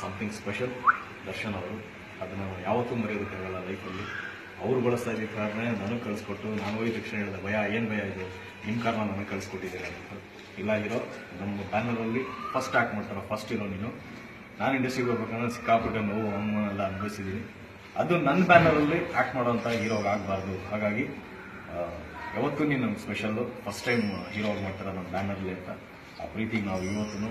Something special Darshan ಅವರು ಅದನ್ನು ಯಾವತ್ತೂ ಮರೆಯೋದಕ್ಕಾಗಲ್ಲ ಲೈಫಲ್ಲಿ ಅವ್ರು ಬಳಸ್ತಾ ಇದ್ದ ಕಾರಣ ನನಗೆ ಕಳಿಸ್ಕೊಟ್ಟು, ನಾನು ಹೋಗಿ ತಕ್ಷಣ ಹೇಳಿದೆ, ಭಯ, ಏನು ಭಯ ಇದು? ನಿಮ್ಮ ಕಾರಣ ನನಗೆ ಕಳಿಸ್ಕೊಟ್ಟಿದ್ದೀರಾ? ಅಂತ. ಇಲ್ಲ, ಇರೋ, ನಮ್ಮ ಬ್ಯಾನರಲ್ಲಿ ಫಸ್ಟ್ ಆ್ಯಕ್ಟ್ ಮಾಡ್ತಾರೆ ಫಸ್ಟ್ ಇರೋ ನೀನು. ನಾನು ಇಂಡಸ್ಟ್ರಿಗೆ ಹೋಗ್ಬೇಕಂದ್ರೆ ಸಿಕ್ಕಾಪಟ್ಟೆ ನೋವು ಅವಮಾನ ಎಲ್ಲ ಅನುಭವಿಸಿದ್ದೀನಿ ಅದು ನನ್ನ ಬ್ಯಾನರಲ್ಲಿ ಆ್ಯಕ್ಟ್ ಮಾಡೋಂಥ ಹೀರೋ ಆಗಬಾರ್ದು. ಹಾಗಾಗಿ ಯಾವತ್ತೂ ನೀನು ನಮ್ಮ ಸ್ಪೆಷಲ್ಲು ಫಸ್ಟ್ ಟೈಮ್ ಹೀರೋ ಆಗಿ ಮಾಡ್ತಾರೆ ನಮ್ಮ ಬ್ಯಾನರ್ಲಿ ಅಂತ. ಆ ಪ್ರೀತಿಗೆ ನಾವು ಇವತ್ತೂ